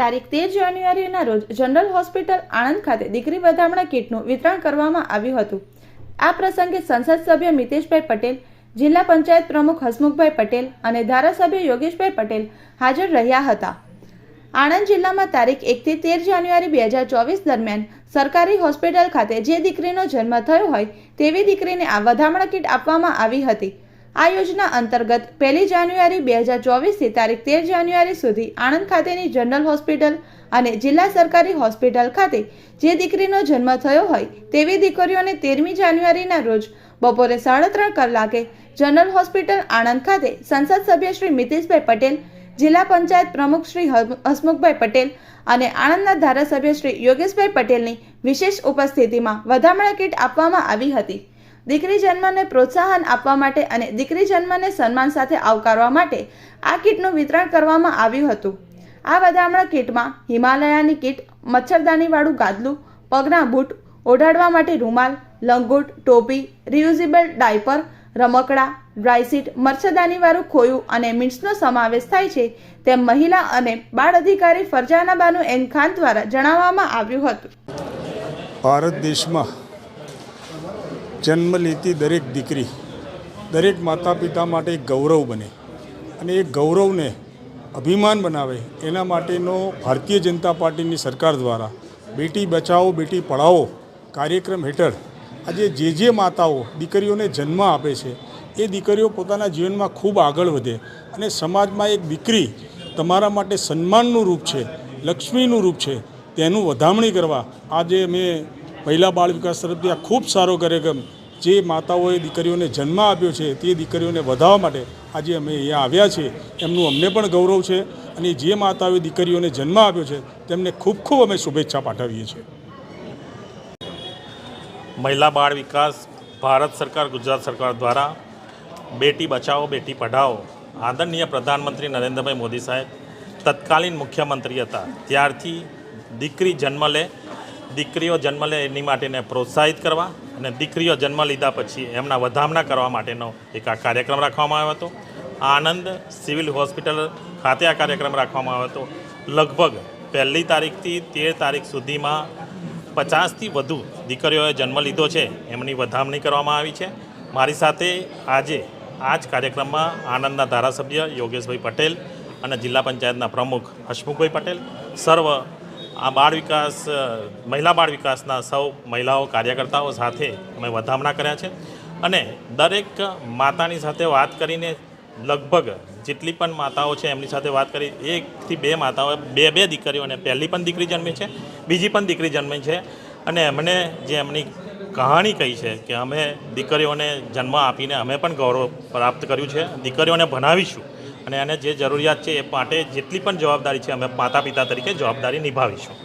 તારીખ તેર જાન્યુઆરીના રોજ જનરલ હોસ્પિટલ આણંદ ખાતે દીકરી વધામણા કીટનું વિતરણ કરવામાં આવ્યું હતું. આ પ્રસંગે સંસદ સભ્ય મિતેશભાઈ પટેલ, જિલ્લા પંચાયત પ્રમુખ હસમુખભાઈ પટેલ અને ધારાસભ્ય યોગેશભાઈ પટેલ હાજર રહ્યા હતા. આણંદ જિલ્લામાં તારીખ એકથી તેર જાન્યુઆરી બે હજાર ચોવીસ દરમિયાન સરકારી હોસ્પિટલ ખાતે જે દીકરીનો જન્મ થયો હોય તેવી દીકરીને આ વધામણા કીટ આપવામાં આવી હતી. આ યોજના અંતર્ગત પહેલી જાન્યુઆરી બે હજાર ચોવીસથી તારીખ તેર જાન્યુઆરી સુધી આણંદ ખાતેની જનરલ હોસ્પિટલ અને જિલ્લા સરકારી હોસ્પિટલ ખાતે જે દીકરીનો જન્મ થયો હોય તેવી દીકરીઓને તેરમી જાન્યુઆરીના રોજ બપોરે સાડા ત્રણ કલાકે જનરલ હોસ્પિટલ આણંદ ખાતે સંસદ સભ્ય શ્રી મિતેશભાઈ પટેલ, જિલ્લા પંચાયત પ્રમુખ શ્રી હસમુખભાઈ પટેલ અને આણંદના ધારાસભ્ય શ્રી યોગેશભાઈ પટેલની વિશેષ ઉપસ્થિતિમાં વધામણા કીટ આપવામાં આવી હતી. દીકરી જન્મને પ્રોત્સાહન આપવા માટે અને દીકરી જન્મને સન્માન સાથે આવકારવા માટે આ કીટનું વિતરણ કરવામાં આવ્યું હતું. આ વધામણા કીટમાં હિમાલયાની કીટ, મચ્છરદાનીવાળું ગાદલું, પગના બૂટ, ઓઢાડવા માટે રૂમાલ, લંગોટ, ટોપી, રિયુઝેબલ ડાયપર, રમકડા, ડ્રાયસીટ, મચ્છરદાનીવાળું ખોયું અને મિન્ટ્સનો સમાવેશ થાય છે તેમ મહિલા અને બાળ અધિકારી ફરજાના બાનુ એન ખાન દ્વારા જણાવવામાં આવ્યું હતું. ભારત દેશમાં જન્મ લેતી દરેક દીકરી, દરેક માતા પિતા માટે એક ગૌરવ બને અને એ ગૌરવને અભિમાન બનાવે એના માટેનો ભારતીય જનતા પાર્ટીની સરકાર દ્વારા બેટી બચાવો, બેટી પઢાઓ કાર્યક્રમ હેઠળ આજે જે જે માતાઓ દીકરીઓને જન્મ આપે છે, એ દીકરીઓ પોતાના જીવનમાં ખૂબ આગળ વધે અને સમાજમાં એક દીકરી તમારા માટે સન્માનનું રૂપ છે, લક્ષ્મીનું રૂપ છે, તેનું વધામણી કરવા આજે મેં મહિલા બાળ વિકાસ તરફથી આ ખૂબ સારો કાર્યક્રમ જે માતાઓએ દીકરીઓને જન્મ આપ્યો છે તે દીકરીઓને વધારવા માટે આજે અમે અહીંયા આવ્યા છીએ. એમનું અમને પણ ગૌરવ છે અને જે માતાઓએ દીકરીઓને જન્મ આપ્યો છે તેમને ખૂબ ખૂબ અમે શુભેચ્છા પાઠવીએ છીએ. મહિલા બાળ વિકાસ ભારત સરકાર, ગુજરાત સરકાર દ્વારા બેટી બચાવો, બેટી પઢાઓ, આદરણીય પ્રધાનમંત્રી નરેન્દ્રભાઈ મોદી સાહેબ, તત્કાલીન મુખ્યમંત્રી હતા. ત્યારથી દીકરી જન્મ લે દીકરીઓ જન્મ લે એની માટેને પ્રોત્સાહિત કરવા અને દીકરીઓ જન્મ લીધા પછી એમના વધામણા કરવા માટેનો એક આ કાર્યક્રમ રાખવામાં આવ્યો હતો. આનંદ સિવિલ હોસ્પિટલ ખાતે આ કાર્યક્રમ રાખવામાં આવ્યો હતો. લગભગ પહેલી તારીખથી તેર તારીખ સુધીમાં પચાસથી વધુ દીકરીઓએ જન્મ લીધો છે, એમની વધામણી કરવામાં આવી છે. મારી સાથે આજે આ જ કાર્યક્રમમાં આનંદના ધારાસભ્ય યોગેશભાઈ પટેલ અને જિલ્લા પંચાયતના પ્રમુખ હસમુખભાઈ પટેલ. સર્વ આ બાળ વિકાસ મહિલા બાળ વિકાસના સૌ મહિલાઓ કાર્યકર્તાઓ સાથે અમે વધામણા કર્યા છે. અને દરેક માતાની સાથે વાત કરીને લગભગ જેટલી પણ માતાઓ છે એમની સાથે વાત કરી, એકથી બે માતાઓએ બે બે દીકરીઓને પહેલી પણ દીકરી જન્મી છે, બીજી પણ દીકરી જન્મી છે. અને એમણે જે એમની કહાણી કહી છે કે અમે દીકરીઓને જન્મ આપીને અમે પણ ગૌરવ પ્રાપ્ત કર્યું છે, દીકરીઓને ભણાવીશું. અને એને જે જરૂરિયાત છે એ માટે જેટલી પણ જવાબદારી છે, અમે માતા પિતા તરીકે જવાબદારી નિભાવીશું.